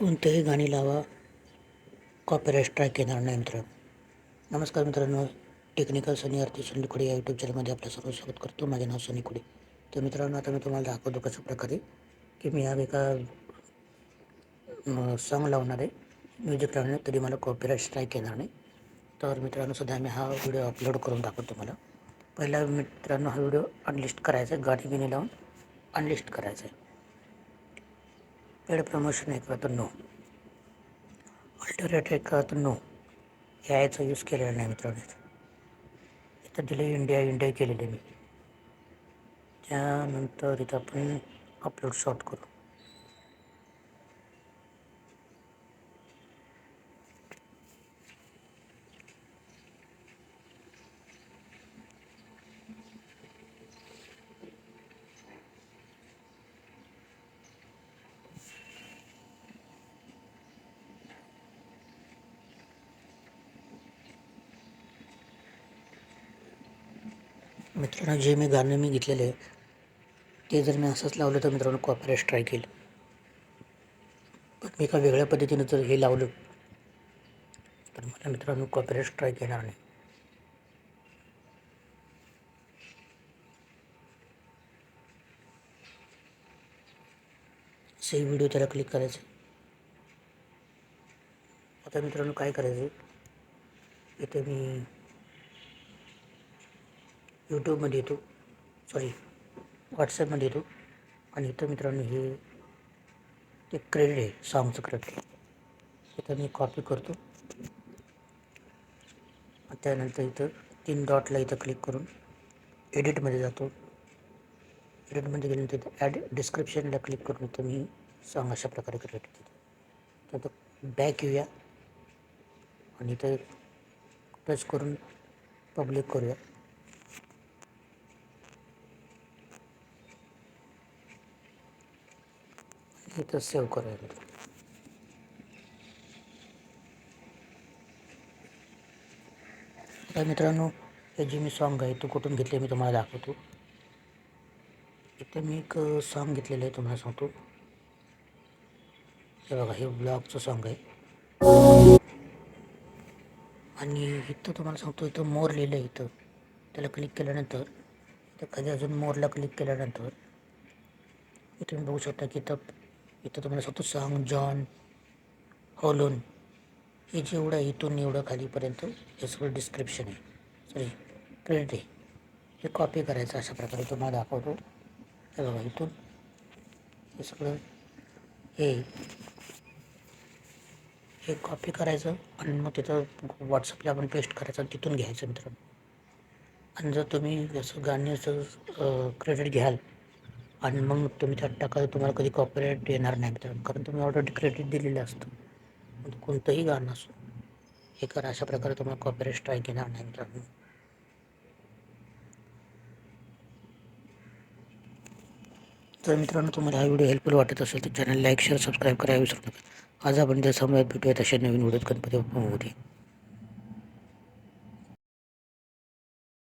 कोणतेही गाणी लावा. कॉपीराईट स्ट्राईक येणार नाही मित्रांनो. नमस्कार मित्रांनो. टेक्निकल सनी आरती सोनीकुडे या यूट्यूब चॅनलमध्ये आपलं सर्व स्वागत करतो. माझे नाव सनी कुडे तर मित्रांनो आता मी तुम्हाला दाखवतो कशा प्रकारे की मी या एका सॉंग लावणार आहे. म्युझिक लावणार आहे, तरी मला कॉपीराईट स्ट्राईक येणार नाही. तर मित्रांनो सध्या मी हा व्हिडिओ अपलोड करून दाखवतो तुम्हाला. पहिला मित्रांनो हा व्हिडिओ अनलिस्ट करायचा आहे. गाणी बिणी लावून अनलिस्ट करायचं आहे. पेड प्रमोशन आहे का? तर नो अल्टरेट आहे का? तर नो ह्या याचा यूज केलेला नाही मित्रांनो इथं. दिले इंडिया इंडिया केलेले मी. त्यानंतर इथं आपण अपलोड शॉर्ट करू. मित्रांनो जे मी गाणं मी घेतलेलं आहे ते जर मी असंच लावलं तर मित्रांनो कॉपीराईट स्ट्राईक येईल. पण मी एका वेगळ्या पद्धतीनं जर हे लावलं तर मला मित्रांनो कॉपीराईट स्ट्राईक येणार नाही. सेव्ह व्हिडिओ त्याला क्लिक करायचं. आता मित्रांनो काय करायचं इथे मी यूट्यूबमध्ये येतो. सॉरी व्हॉट्सॲपमध्ये येतो. आणि इथं मित्रांनो हे ते क्रेडिट आहे सॉंगचं क्रेडिट इथं मी कॉपी करतो. त्यानंतर इथं तीन डॉटला इथं क्लिक करून एडिटमध्ये जातो. एडिटमध्ये गेल्यानंतर इथं ॲड डिस्क्रिप्शनला क्लिक करून इथं मी सॉंग अशा प्रकारे क्रिएट करतो. तर बॅक येऊया. आणि इथं टच करून पब्लिक करूया. इथं सेव्ह करायला मित्र आता मित्रांनो हे जे मी सॉन्ग आहे तो कुठून घेतले मी तुम्हाला दाखवतो इथं मी एक सॉन्ग घेतलेलं आहे तुम्हाला सांगतो हे बघा हे ब्लॉगचं सॉन्ग आहे आणि इथं तुम्हाला सांगतो इथं मोर लिहिलं आहे इथं त्याला क्लिक केल्यानंतर इथं खाली अजून मोरला क्लिक केल्यानंतर इथं तुम्ही बघू शकता की इथं इथं तुम्हाला सांगतो सॉन्ग जॉन हॉलोन हे जेवढं इथून एवढं खालीपर्यंत हे सगळं डिस्क्रिप्शन आहे. सॉरी क्रेडिट आहे. हे कॉपी करायचं अशा प्रकारे तुम्हाला दाखवतो. हे बघा इथून हे सगळं हे हे कॉपी करायचं आणि मग तिथं व्हॉट्सअपला आपण पेस्ट करायचं आणि तिथून घ्यायचं मित्रांनो. आणि जर तुम्ही जसं गाण्याचं क्रेडिट घ्याल आणि मग तुम्ही त्यात टाकाल तुम्हाला कधी कॉपीराईट येणार नाही मित्रांनो कारण तुम्ही ऑलरेडी क्रेडिट दिलेलं असतं. कोणतंही गाणं असो हे करा अशा प्रकारे तुम्हाला कॉपीराईट स्ट्राईक येणार नाही मित्रांनो. तर मित्रांनो तुम्हाला हा व्हिडिओ हेल्पफुल वाटत असेल तर चॅनल लाईक शेअर सबस्क्राईब करायला विसरू नका. आज आपण त्या समोर भेटूया तशा नवीन व्हिडिओत गणपती बाप्पा मोरया.